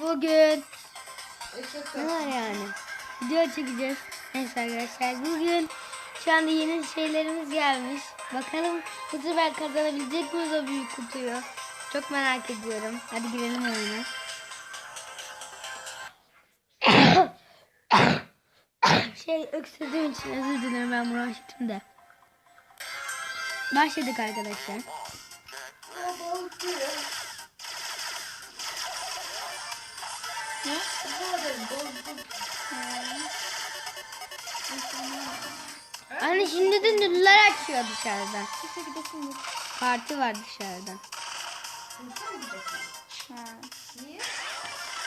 Bugün ne var yani? Video çekeceğiz. Neyse arkadaşlar bugün şu anda yeni şeylerimiz gelmiş. Bakalım bu sefer kazanabilecek miyiz o büyük kutuyu? Çok merak ediyorum. Hadi girelim oyuna. şey öksürdüğüm için özür dilerim ben bronşitim de. Başladık arkadaşlar. Anne şimdi de nüller açıyor dışarıdan. Parti var dışarıda.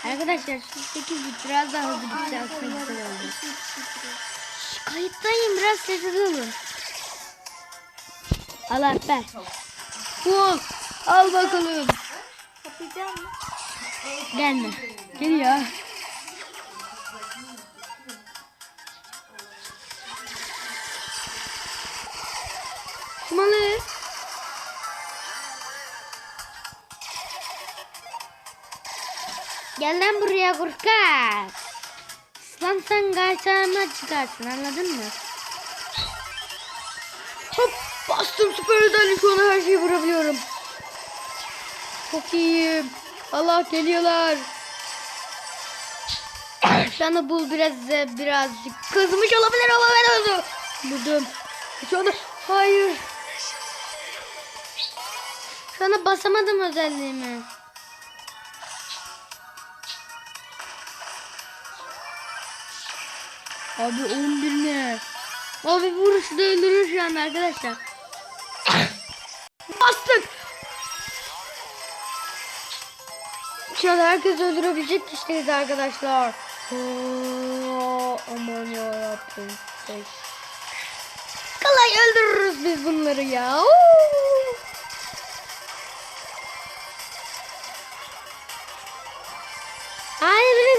Arkadaşlar şu 8 bit biraz daha hızlı bitse aslında güzel oldu. Şş, Kayıttayım biraz sessiz olun. Al Alper. Bul. Al bakalım. Gelme. Geliyor. Gel lan buraya korkak. Lan sen karşıma çıkarsın anladın mı? Hop bastım süper özellik an her şeyi vurabiliyorum. Çok iyiyim. Allah geliyorlar. Şu anda bul biraz birazcık kızmış olabilir ama ben öldüm. Buldum. Şu anda hayır. Şu anda basamadım özelliğimi. Abi 11 ne? Abi vuruşu da öldürür şu anda arkadaşlar. Bastık. Şu an herkes öldürebilecek kişiyiz arkadaşlar. Oo, aman yarabbim. Kolay öldürürüz biz bunları ya. Oo.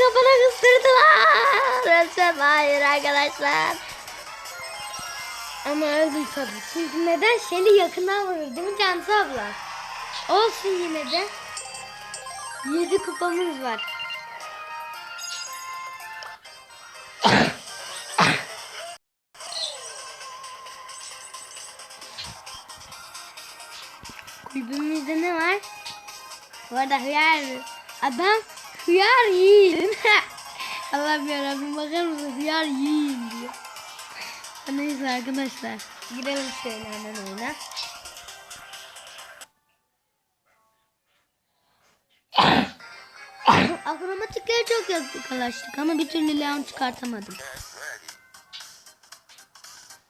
Kafana kıstırdılar. Ölsem hayır arkadaşlar. Ama öldüm tabii. Çünkü neden? Şeli yakından vurur değil mi Cansu abla? Olsun yine de. 7 kupamız var. Kulübümüzde ne var? Bu arada hıyar. Adam hıyar yiyin. Allah'ım yarabbim bakar mısın hıyar yiyin diyor. Neyse arkadaşlar. Girelim şöyle hemen oyuna. Akromatiklere çok yaklaştık ama bir türlü Leon çıkartamadım.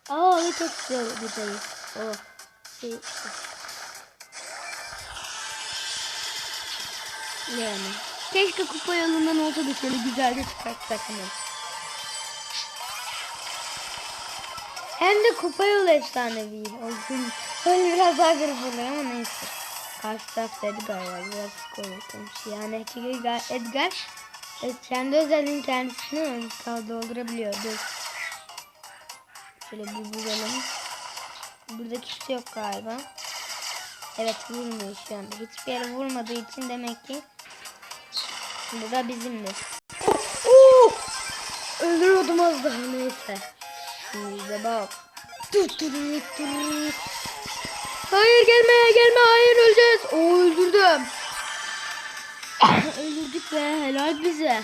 Aa o çok güzel bir dayı. O şey. Leon'un. Keşke kupa yolundan olsa da şöyle güzelce çıkartsak hemen. Hem de kupa yolu efsanevi olsun. Böyle biraz daha garip oluyor ama neyse. Karşı tarafta Edgar var. Biraz korkunç. Yani Edgar, Edgar kendi özelliğin kendisini kal doldurabiliyor. Dur. Şöyle bir bulalım. Burada kimse yok galiba. Evet vurmuyor şu anda. Hiçbir yere vurmadığı için demek ki bu da bizimdir. Oh! Öldürüyordum az daha neyse. Şimdi bak. Dur dur dur. Hayır gelme gelme hayır öleceğiz. O öldürdüm. Öldürdük be helal bize.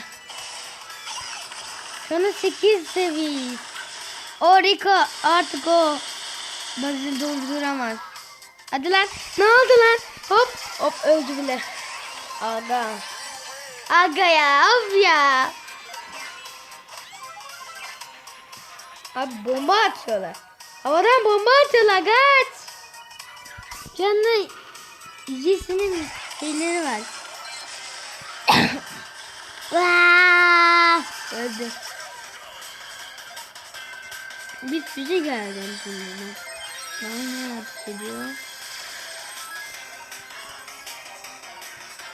Şu anda 8 seviye. O Rico artık o. Bazı dolduramaz. Hadi lan. Ne oldu lan? Hop hop öldü bile. Aga. Aga ya of ya. Abi bomba atıyorlar. Havadan bomba atıyorlar kaç. Canlı Jesse'nin şeyleri var. Öldü. Bir füze geldi şimdi. Ne yapıyor?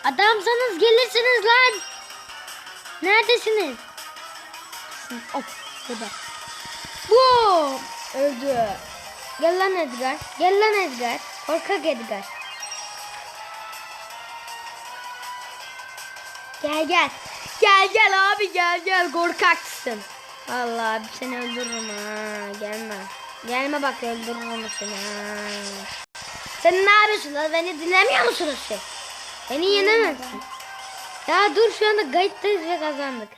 Adamsanız gelirsiniz lan. Neredesiniz? Hop burada. Bu öldü. Gel lan Edgar. Gel lan Edgar. Korkak Edgar. Gel gel. Gel gel abi gel gel korkaksın. Vallahi abi seni öldürürüm ha. Gelme. Gelme bak öldürürüm seni ha. Sen ne yapıyorsun lan? Beni dinlemiyor musunuz siz? Beni yenemezsin. Ya dur şu anda kayıttayız ve kazandık.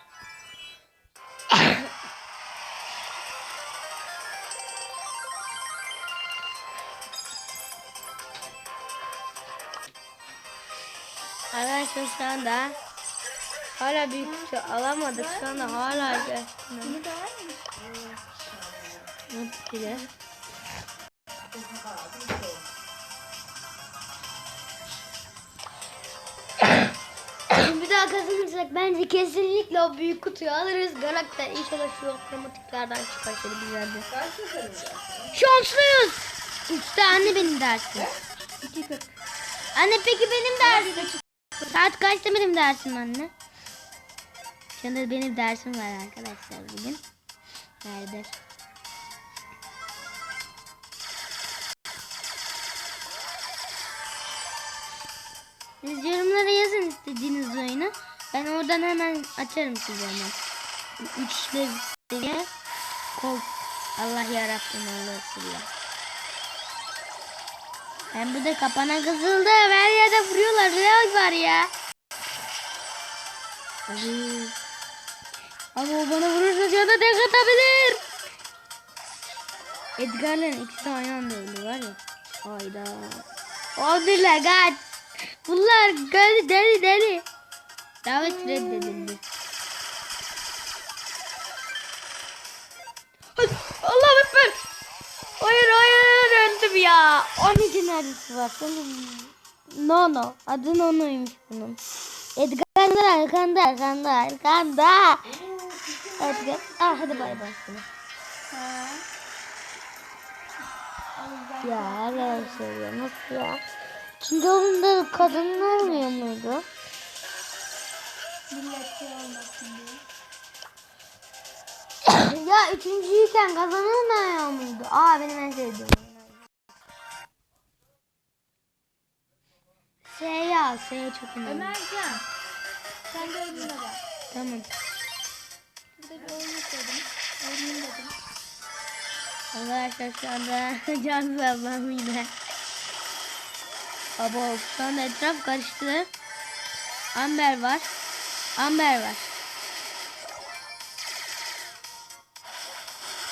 Arkadaşlar şu anda hala büyük kutu alamadık. Şu anda hala Bunu da var daha kazanırsak bence kesinlikle o büyük kutuyu alırız. Galakta inşallah şu otomatiklerden çıkar şöyle güzeldi. Şanslıyız. Üçte anne benim dersim. İki kırk. Anne peki benim dersim. Saat kaçta benim dersim anne? Anda benim dersim var arkadaşlar bugün. Nerede? Siz yorumlara yazın istediğiniz oyunu. Ben oradan hemen açarım size hemen. Üçlü seviye. Kol. Allah yarabbim Allah'ıyla. Ben burada kapana kızıldı. Her yerde vuruyorlar. Ne var ya? Ama o bana vurursa canı tek atabilir. Edgar'la ikisi aynı anda öldü var ya. Hayda. Oldular kaç. Bunlar deli deli deli. Davet reddedildi. Allah ekber. Hayır hayır öldüm ya. 12 neredesi var? No no. Adı Nono'ymuş bunun. Edgar arkanda arkanda arkanda. Edgar. Ah hadi bay bay. Ya arkadaşlar ya nasıl ya? Çünkü oyunda kadın olmuyor muydu? Millet şey olmasın diye. ya üçüncüyken kazanılmıyor muydu? Aa benim en sevdiğim. S çok önemli. Ömercan. Sen de oyununa bak. Tamam. Burada bir oyun istedim. Oynayayım dedim. Arkadaşlar şu anda Cansu ablam yine. Abo anda etraf karıştı. Amber var. Amber var.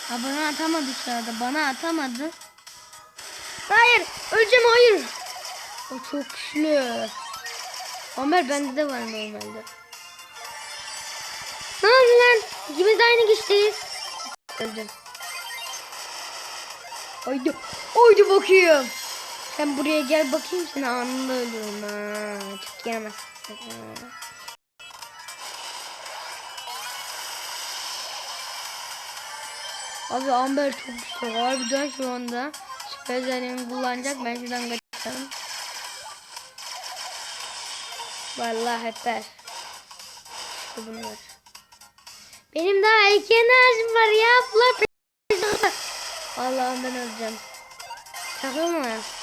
Ha bana atamadı şu anda. Bana atamadı. Hayır. Öleceğim hayır. O çok güçlü. Amber bende de var normalde. Ne oldu lan? İkimiz de aynı güçteyiz. Öldüm. Haydi. Haydi bakayım. Sen buraya gel bakayım seni anında öldürürüm ha. Çık gelemezsin. Ha. Abi Amber çok güçlü. Harbiden şu anda süper kullanacak. Ben şuradan kaçarım. Vallahi hepper. İşte bunlar. Benim daha iki enerjim var ya. Allah'ım ben öleceğim. Takılma.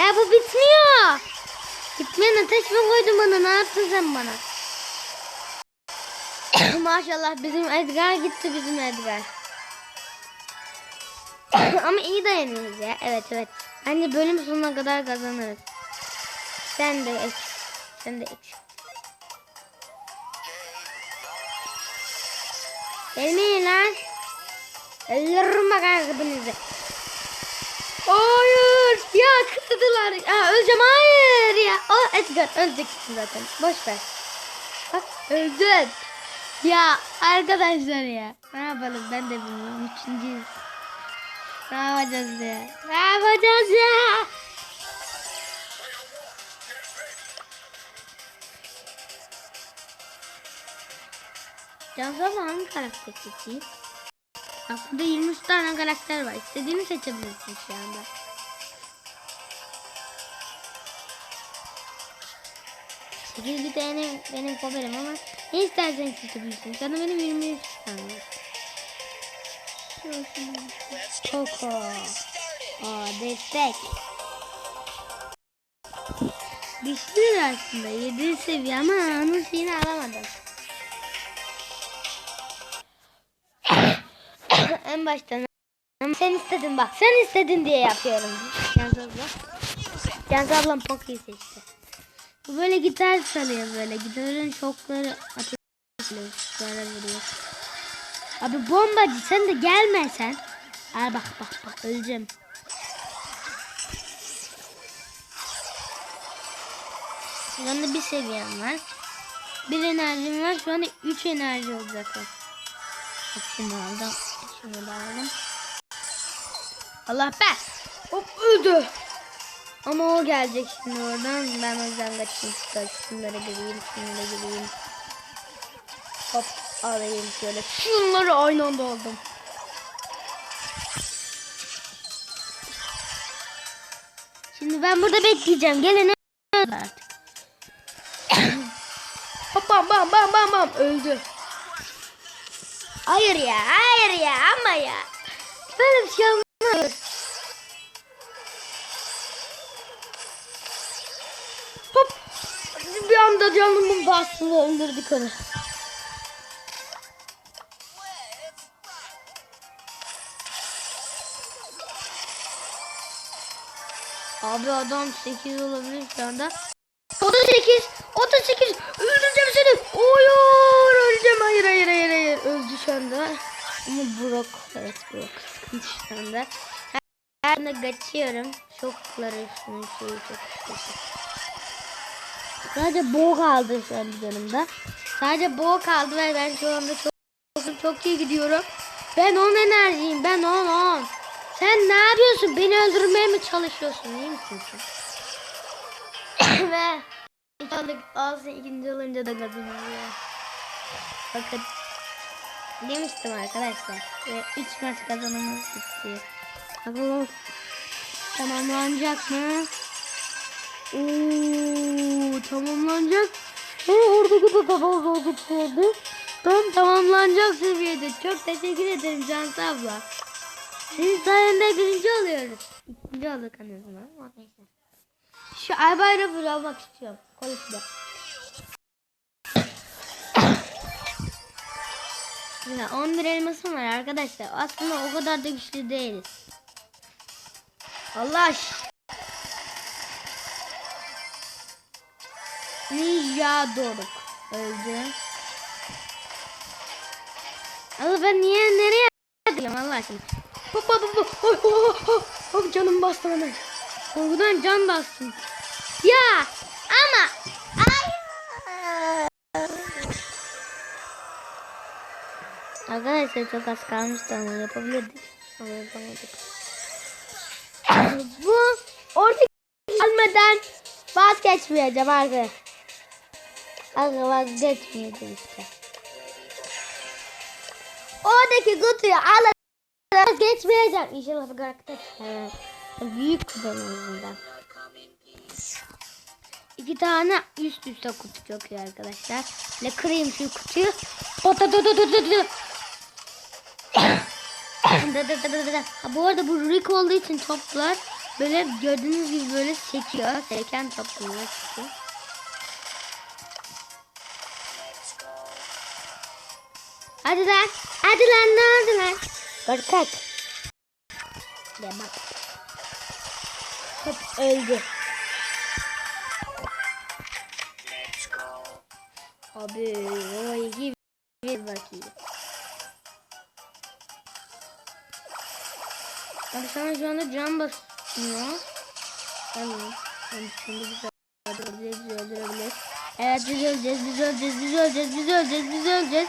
Ya bu bitmiyor. Bitmeyen ateş mi koydun bana? Ne yaptın sen bana? Maşallah bizim Edgar gitti bizim Edgar. Ama iyi dayanıyoruz ya. Evet evet. Bence bölüm sonuna kadar kazanırız. Sen de ek. Sen de ek. Gelmeyin lan. Öldürürüm bak hepinizi. Hayır. Ya kırdılar. Ya öleceğim. Hayır ya. O Edgar öleceksin zaten. Boş ver. Bak öldün. Ya arkadaşlar ya. Ne yapalım ben de bilmiyorum. Üçüncüyüz. Ne yapacağız ya? Ne yapacağız ya? Abla hangi karakter seçeyim? Burada 23 tane karakter var. İstediğini seçebilirsin şu anda. Sekiz bir tane benim favorim ama ne istersen seçebilirsin. Şu anda benim 23 tane. Coco. Aa destek. Güçlü aslında 7 seviye ama onun şeyini alamadım. Baştan. Sen istedin bak. Sen istedin diye yapıyorum. Cansu abla. Cansu ablam çok iyi seçti. Bu böyle gitar çalıyor böyle. Gitarın şokları atıyor. Böyle vuruyor. Abi bombacı sen de gelme sen. Al bak bak bak öleceğim. Şu anda bir seviyem var. Bir enerjim var. Şu anda üç enerji olacak. Bak şunu aldım. Şunu da aldım. Allah be. Hop öldü. Ama o gelecek şimdi oradan. Ben o yüzden kaçayım. Şöyle Şunları gireyim. Şunları gireyim. Hop alayım şöyle. Şunları aynı anda aldım. Şimdi ben burada bekleyeceğim. Gelene artık. Hop bam bam bam bam bam öldü. Hayır ya, hayır ya ama ya. Böyle bir şey olmaz. Hop. Bir anda canımın bastığını öldürdük onu. Abi adam 8 olabilir şu anda. 38 38 öldüreceğim seni. Oyur öleceğim. Hayır hayır hayır hayır. Öldü şu anda. Ama Brock evet Brock sıkıntı şu anda. Her anda kaçıyorum. Şokları şunun şeyi çok sıkıntı. Sadece boğ kaldı şu an yanımda. Sadece boğ kaldı ve ben şu anda çok çok, çok iyi gidiyorum. Ben 10 enerjiyim. Ben 10 10. Sen ne yapıyorsun? Beni öldürmeye mi çalışıyorsun? İyi misin ve İlk aldık ağzı ikinci olunca da kazanıyor. Bakın demiştim arkadaşlar. Ve 3 maç kazanmamız istiyor. Bakalım tamamlanacak mı? Oo, tamamlanacak. Ve oradaki de tamamlanacak seviyede. Tam tamamlanacak seviyede. Çok teşekkür ederim Cansu abla. Senin sayende birinci oluyoruz. İkinci olduk en azından. Şu ay bayrağı almak istiyorum. Konuşma. Yine 11 elmasım var arkadaşlar. Aslında o kadar da güçlü değiliz. Allah. Ninja Doruk öldü. Allah ben niye nereye atlayayım Allah aşkına. Hop hop hop hop hop hop hop canım bastı hemen. Korkudan can bastım. Arkadaşlar çok az kalmıştı ama yapabilirdik. Ama yapamadık. Bu orta gelmeden vazgeçmeyeceğim arkadaşlar. Arkadaşlar vazgeçmeyeceğim işte. Oradaki kutuyu alıp vazgeçmeyeceğim. İnşallah bu karakter. Evet. Büyük kutu en azından. İki tane üst üste kutu çok iyi arkadaşlar. Ne kırayım şu kutuyu. Ota da da da da da. Da da da da da. Ha, bu arada bu Rick olduğu için toplar böyle gördüğünüz gibi böyle sekiyor. Seken top bunlar çıkıyor. Hadi lan. Hadi lan ne oldu lan? Korkak. De bak. Hop öldü. Abi o iki Sana şu anda can basmıyor. Tamam. Tamam şimdi biz öldürebiliriz, biz öldürebiliriz. Evet biz öleceğiz, biz öleceğiz, biz öleceğiz, biz öleceğiz, biz öleceğiz.